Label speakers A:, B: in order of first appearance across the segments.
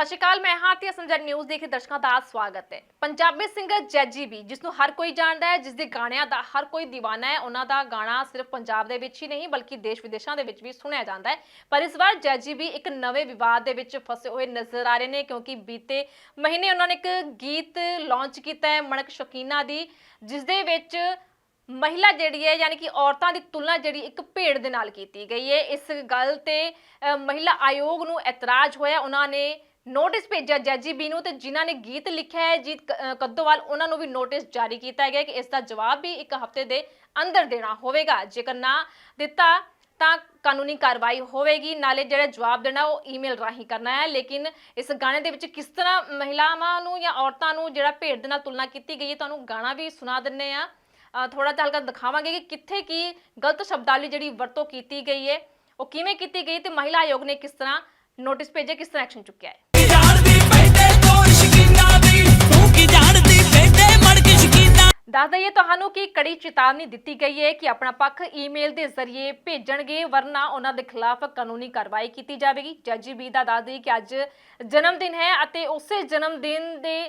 A: ਸਤਿ ਸ਼੍ਰੀ ਅਕਾਲ, ਮੈਂ ਹਾਂ ਤੇ ਸੰਜਰ ਨਿਊਜ਼ ਦੇਖ ਰਹੇ ਦਰਸ਼ਕਾਂ ਦਾ ਸਵਾਗਤ ਹੈ। ਪੰਜਾਬੀ ਸਿੰਗਰ ਜੈਜੀ ਵੀ ਜਿਸ ਨੂੰ ਹਰ ਕੋਈ ਜਾਣਦਾ ਹੈ ਜਿਸ ਦੇ ਗਾਣਿਆਂ ਦਾ ਹਰ ਕੋਈ دیਵਾਨਾ ਹੈ, ਉਹਨਾਂ ਦਾ ਗਾਣਾ ਸਿਰਫ ਪੰਜਾਬ ਦੇ ਵਿੱਚ ਹੀ ਨਹੀਂ, ਬਲਕਿ ਦੇਸ਼ ਵਿਦੇਸ਼ਾਂ ਦੇ ਵਿੱਚ ਵੀ ਸੁਣਿਆ ਜਾਂਦਾ ਹੈ। ਪਰ ਇਸ ਵਾਰ ਜੈਜੀ ਵੀ ਇੱਕ ਨਵੇਂ ਵਿਵਾਦ ਦੇ ਵਿੱਚ ਫਸੇ ਹੋਏ ਨਜ਼ਰ ਆ ਰਹੇ ਨੇ, ਕਿਉਂਕਿ ਬੀਤੇ ਮਹੀਨੇ ਉਹਨਾਂ ਨੇ ਇੱਕ ਗੀਤ ਲਾਂਚ ਕੀਤਾ ਹੈ, ਮਣਕ ਸ਼ਕੀਨਾ ਦੀ ਜਿਸ ਦੇ ਵਿੱਚ ਮਹਿਲਾ ਜਿਹੜੀ ਹੈ, ਯਾਨੀ ਕਿ ਔਰਤਾਂ ਦੀ ਤੁਲਨਾ ਜਿਹੜੀ ਇੱਕ ਭੇਡ ਦੇ ਨਾਲ ਕੀਤੀ ਗਈ ਹੈ। ਇਸ ਗੱਲ ਤੇ ਮਹਿਲਾ ਆਯੋਗ ਨੂੰ ਇਤਰਾਜ਼ ਹੋਇਆ, ਉਹਨਾਂ ਨੇ ਨੋਟਿਸ ਭੇਜਿਆ ਜੱਜੀ ਬੀ ਨੂੰ ਤੇ ਜਿਨ੍ਹਾਂ ਨੇ ਗੀਤ ਲਿਖਿਆ ਹੈ, ਜੀਤ ਕ- ਕੱਦੋਵਾਲ, ਉਹਨਾਂ ਨੂੰ ਵੀ ਨੋਟਿਸ ਜਾਰੀ ਕੀਤਾ ਗਿਆ ਕਿ ਇਸ ਦਾ ਜਵਾਬ ਵੀ ਇੱਕ ਹਫ਼ਤੇ ਦੇ ਅੰਦਰ ਦੇਣਾ ਹੋਵੇਗਾ। ਜੇਕਰ ਨਾ ਦਿੱਤਾ ਤਾਂ ਕਾਨੂੰਨੀ ਕਾਰਵਾਈ ਹੋਵੇਗੀ। ਨਾਲੇ ਜਿਹੜਾ ਜਵਾਬ ਦੇਣਾ, ਉਹ ਈਮੇਲ ਰਾਹੀਂ ਕਰਨਾ ਹੈ। ਲੇਕਿਨ ਇਸ ਗਾਣੇ ਦੇ ਵਿੱਚ ਕਿਸ ਤਰ੍ਹਾਂ ਮਹਿਲਾਵਾਂ ਨੂੰ ਜਾਂ ਔਰਤਾਂ ਨੂੰ ਜਿਹੜਾ ਭੇਡ ਦੇ ਨਾਲ ਤੁਲਨਾ ਕੀਤੀ ਗਈ ਹੈ, ਤੁਹਾਨੂੰ ਗਾਣਾ ਵੀ ਸੁਣਾ ਦਿੰਨੇ ਆ। ਥੋੜਾ ਜਿਹਾ ਹਲਕਾ ਦਿਖਾਵਾਂਗੇ ਕਿ ਕਿੱਥੇ ਕੀ ਗਲਤ ਸ਼ਬਦਾਵਲੀ ਜਿਹੜੀ ਵਰਤੋਂ ਕੀਤੀ ਗਈ ਹੈ, ਉਹ ਕਿਵੇਂ ਕੀਤੀ ਗਈ ਤੇ ਮਹਿਲਾ ਆਯੋਗ ਨੇ ਕਿਸ ਤਰ੍ਹਾਂ ਨੋਟਿਸ ਭੇਜਿਆ, ਕਿਸ ਤਰ੍ਹਾਂ ਐਕਸ਼ਨ ਚੁੱਕਿਆ ਹੈ। ਦੱਸ ਦਈਏ, ਤੁਹਾਨੂੰ ਕਿ ਕੜੀ ਚੇਤਾਵਨੀ ਦਿੱਤੀ ਗਈ ਹੈ ਕਿ ਆਪਣਾ ਪੱਖ ਈਮੇਲ ਦੇ ਜ਼ਰੀਏ ਭੇਜਣਗੇ, ਵਰਨਾ ਉਹਨਾਂ ਦੇ ਖਿਲਾਫ ਕਾਨੂੰਨੀ ਕਾਰਵਾਈ ਕੀਤੀ ਜਾਵੇਗੀ। ਜੱਜੀ ਬੀ ਦਾ ਦੱਸ ਦਈਏ ਕਿ ਅੱਜ ਜਨਮ ਦਿਨ ਹੈ ਅਤੇ ਉਸੇ ਜਨਮ ਦਿਨ ਦੇ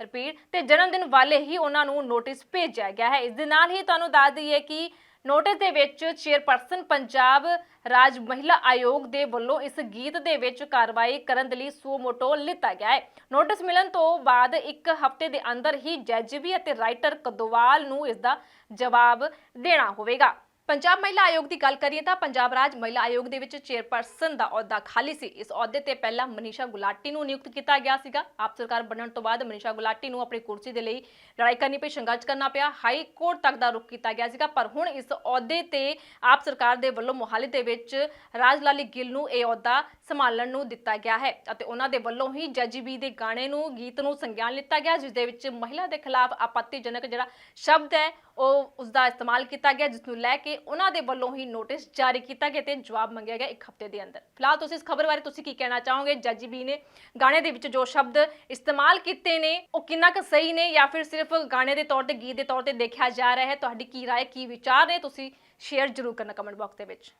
A: ਰਿਪੀਟ ਤੇ ਜਨਮ ਦਿਨ ਵਾਲੇ ਹੀ ਉਹਨਾਂ ਨੂੰ ਨੋਟਿਸ ਭੇਜਿਆ ਗਿਆ ਹੈ। ਇਸ ਦੇ ਨਾਲ ਹੀ ਤੁਹਾਨੂੰ ਦੱਸ ਦਈਏ ਕਿ ਨੋਟਿਸ ਦੇ ਵਿੱਚ ਚੇਅਰਪਰਸਨ ਪੰਜਾਬ ਰਾਜ ਮਹਿਲਾ ਆਯੋਗ ਦੇ ਵੱਲੋਂ ਇਸ ਗੀਤ ਦੇ ਵਿੱਚ ਕਾਰਵਾਈ ਕਰਨ ਦੇ ਲਈ ਸੂ ਮੋਟੋ ਲਿੱਤਾ ਗਿਆ ਹੈ। ਨੋਟਿਸ ਮਿਲਣ ਤੋਂ ਬਾਅਦ ਇੱਕ ਹਫ਼ਤੇ ਦੇ ਅੰਦਰ ਹੀ ਜੱਜ ਵੀ ਅਤੇ ਰਾਈਟਰ ਕਦੋਵਾਲ ਨੂੰ ਇਸ ਦਾ ਜਵਾਬ ਦੇਣਾ ਹੋਵੇਗਾ। ਪੰਜਾਬ ਮਹਿਲਾ ਆਯੋਗ ਦੀ ਗੱਲ ਕਰੀਏ ਤਾਂ ਪੰਜਾਬ ਰਾਜ ਮਹਿਲਾ ਆਯੋਗ ਦੇ ਵਿੱਚ ਚੇਅਰਪਰਸਨ ਦਾ ਅਹੁਦਾ ਖਾਲੀ ਸੀ। ਇਸ ਅਹੁਦੇ ਤੇ ਪਹਿਲਾਂ ਮਨੀਸ਼ਾ ਗੁਲਾਟੀ ਨੂੰ ਨਿਯੁਕਤ ਕੀਤਾ ਗਿਆ ਸੀਗਾ। ਆਪ ਸਰਕਾਰ ਬਣਨ ਤੋਂ ਬਾਅਦ ਮਨੀਸ਼ਾ ਗੁਲਾਟੀ ਨੂੰ ਆਪਣੀ ਕੁਰਸੀ ਦੇ ਲਈ ਲੜਾਈ ਕਰਨੀ ਪਈ ਸੰਘਰਸ਼ ਕਰਨਾ ਪਿਆ। ਹਾਈ ਕੋਰਟ ਤੱਕ ਦਾ ਰੁਖ ਕੀਤਾ ਗਿਆ ਸੀਗਾ, ਪਰ ਹੁਣ ਇਸ ਅਹੁਦੇ ਤੇ ਆਪ ਸਰਕਾਰ ਦੇ ਵੱਲੋਂ ਮੋਹਾਲੀ ਦੇ ਵਿੱਚ ਰਾਜ ਲਾਲੀ ਗਿੱਲ ਨੂੰ ਇਹ ਅਹੁਦਾ ਸੰਭਾਲਣ ਨੂੰ ਦਿੱਤਾ ਗਿਆ ਹੈ ਅਤੇ ਉਹਨਾਂ ਦੇ ਵੱਲੋਂ ਹੀ ਜੱਜੀ ਦੇ ਗਾਣੇ ਨੂੰ, ਗੀਤ ਨੂੰ ਸੰਗਿਆਨ ਲਿੱਤਾ ਗਿਆ, ਜਿਸ ਦੇ ਵਿੱਚ ਮਹਿਲਾ ਦੇ ਖਿਲਾਫ ਆਪੱਤੀਜਨਕ ਜਿਹੜਾ ਸ਼ਬਦ ਹੈ, ਉਹ ਉਸ ਦਾ ਇਸਤੇਮਾਲ ਕੀਤਾ ਗਿਆ, ਜਿਸ ਨੂੰ ਲੈ ਕੇ ਕੇ ਉਹਨਾਂ ਦੇ ਵੱਲੋਂ ਹੀ ਨੋਟਿਸ ਜਾਰੀ ਕੀਤਾ ਗਿਆ ਤੇ ਜਵਾਬ ਮੰਗਿਆ ਗਿਆ ਇੱਕ ਹਫ਼ਤੇ ਦੇ ਅੰਦਰ ਫਿਲਹਾਲ ਤੁਸੀਂ ਇਸ ਖਬਰ ਬਾਰੇ ਤੁਸੀਂ ਕੀ ਕਹਿਣਾ ਚਾਹੋਗੇ ਜੱਜੀ ਬੀ ਨੇ ਗਾਣੇ ਦੇ ਵਿੱਚ ਜੋ ਸ਼ਬਦ ਇਸਤੇਮਾਲ ਕੀਤੇ ਨੇ ਉਹ ਕਿੰਨਾ ਕੁ ਸਹੀ ਨੇ ਜਾਂ ਫਿਰ ਸਿਰਫ ਗਾਣੇ ਦੇ ਤੌਰ ਤੇ ਗੀਤ ਦੇ ਤੌਰ ਤੇ ਦੇਖਿਆ ਜਾ ਰਿਹਾ ਹੈ ਤੁਹਾਡੀ ਕੀ رائے ਕੀ ਵਿਚਾਰ ਨੇ ਤੁਸੀਂ ਸ਼ੇਅਰ ਜ਼ਰੂਰ ਕਰਨਾ ਕਮੈਂਟ ਬਾਕਸ ਦੇ ਵਿੱਚ